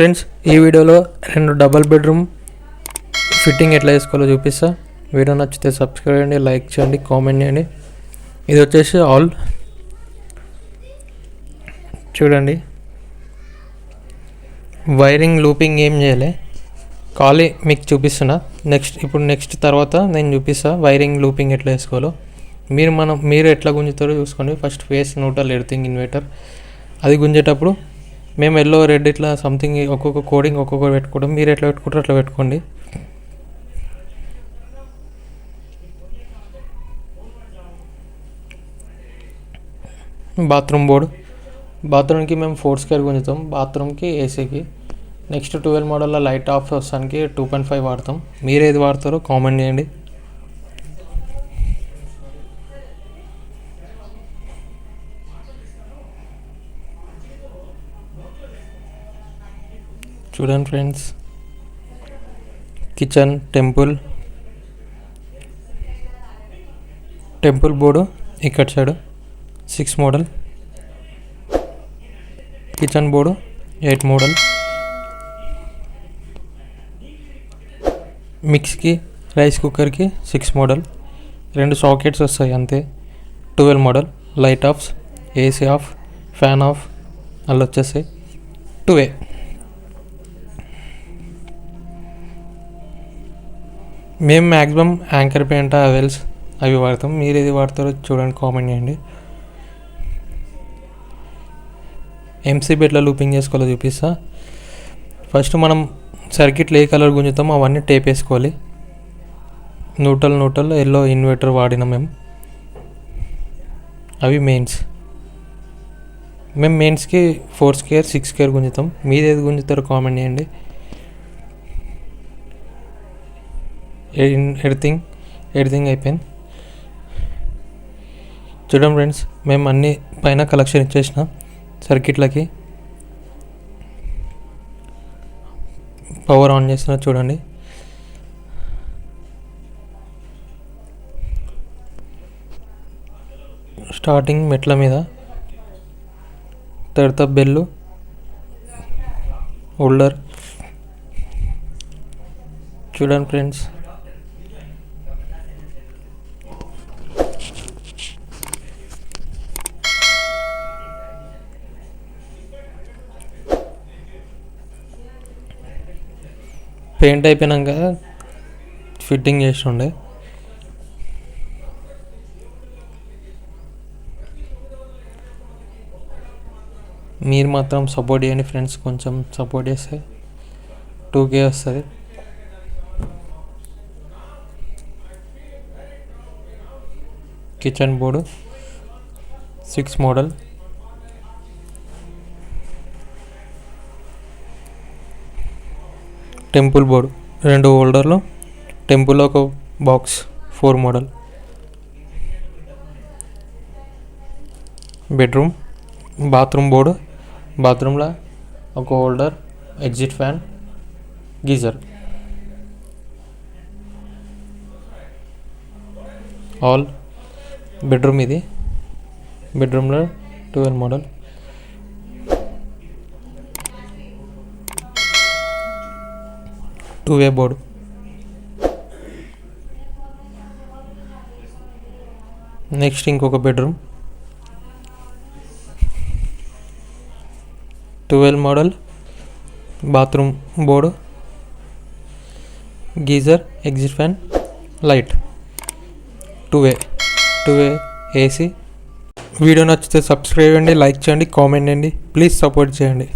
Friends ఈ వీడియోలో రెండు డబల్ బెడ్రూమ్ ఫిట్టింగ్ ఎట్లా వేసుకోవాలో చూపిస్తా. వీడియో నచ్చితే సబ్స్క్రైబ్ చేయండి లైక్ చేయండి కామెంట్ చేయండి. ఇది వచ్చేసి ఆల్ చూడండి. వైరింగ్ లూపింగ్ ఏం చేయలే. ఖాళీ మీకు చూపిస్తున్నా. నెక్స్ట్ ఇప్పుడు నెక్స్ట్ తర్వాత నేను చూపిస్తా వైరింగ్ లూపింగ్ ఎట్లా వేసుకోవాలో మీరు మనం మీరు ఎట్లా గుంజుతారో చూసుకోండి. First phase neutral earthing inverter అది గుంజేటప్పుడు మేము ఎల్లో రెడ్ ఇట్లా సంథింగ్ ఒక్కొక్క కోడింగ్ ఒక్కొక్క పెట్టుకోవడం మీరు ఎట్లా పెట్టుకుంటారో అట్లా పెట్టుకోండి. Bathroom board. బాత్రూమ్కి మేము ఫోర్ స్క్వేర్ గుంజుతాం. బాత్రూమ్కి ఏసీకి నెక్స్ట్ ట్వెల్వ్ మోడల్లో లైట్ ఆఫ్ వస్తానికి టూ పాయింట్ ఫైవ్ వాడతాం. మీరు ఏది వాడతారో కామెంట్ చేయండి. చూడండి friends. Kitchen temple. Temple board ఇక్కడ side. Six model. Kitchen board eight model. మిక్స్కి rice కుక్కర్కి సిక్స్ మోడల్. రెండు సాకెట్స్ వస్తాయి అంతే. Twelve model. Light offs AC off fan off అలా వచ్చేస్తాయి. Two A. మేము మ్యాక్సిమం యాంకర్ పెయింట్ అవెల్స్ అవి వాడతాం. మీరు ఏది వాడతారో చూడండి కామెంట్ చేయండి. ఎంసీబీ ఎట్లా లూపింగ్ చేసుకోవాలో చూపిస్తా. ఫస్ట్ మనం సర్కిట్లు ఏ కలర్ గుంజుతామో అవన్నీ టేప్ వేసుకోవాలి. న్యూట్రల్ న్యూట్రల్ ఎల్లో ఇన్వర్టర్ వాడినాం మేము. అవి మెయిన్స్ మేము మెయిన్స్కి ఫోర్ స్కేర్ సిక్స్ స్కేర్ గుంజుతాం. మీరు ఏది గుంజుతారో కామెంట్ చేయండి. ఎడిటింగ్ ఎడిటింగ్ అయిపోయింది చూడండి ఫ్రెండ్స్ మేము అన్ని పైన కలెక్షన్ ఇచ్చేసిన సర్కిట్లకి పవర్ ఆన్ చేస్తున్నా చూడండి. స్టార్టింగ్ మెట్ల మీద తర్వాత బెల్లు హోల్డర్ చూడండి ఫ్రెండ్స్ పెయింట్ అయిపోయినాక ఫిట్టింగ్ చేసి ఉండే మీరు మాత్రం సపోర్ట్ చేయండి ఫ్రెండ్స్ కొంచెం సపోర్ట్ చేస్తే టూ కే వస్తుంది. Kitchen board six model. Temple board. రెండు హోల్డర్లు టెంపుల్ ఒక box four model bedroom bathroom board. బాత్రూంలో ఒక holder exit fan geyser. All bedroom ఇది. బెడ్రూమ్లో twelve model two way board next ఇంకొక bedroom twelve model bathroom board geyser exit fan light two way two way AC video నచ్చితే subscribe చేయండి like చేయండి comment చేయండి. Please support చేయండి.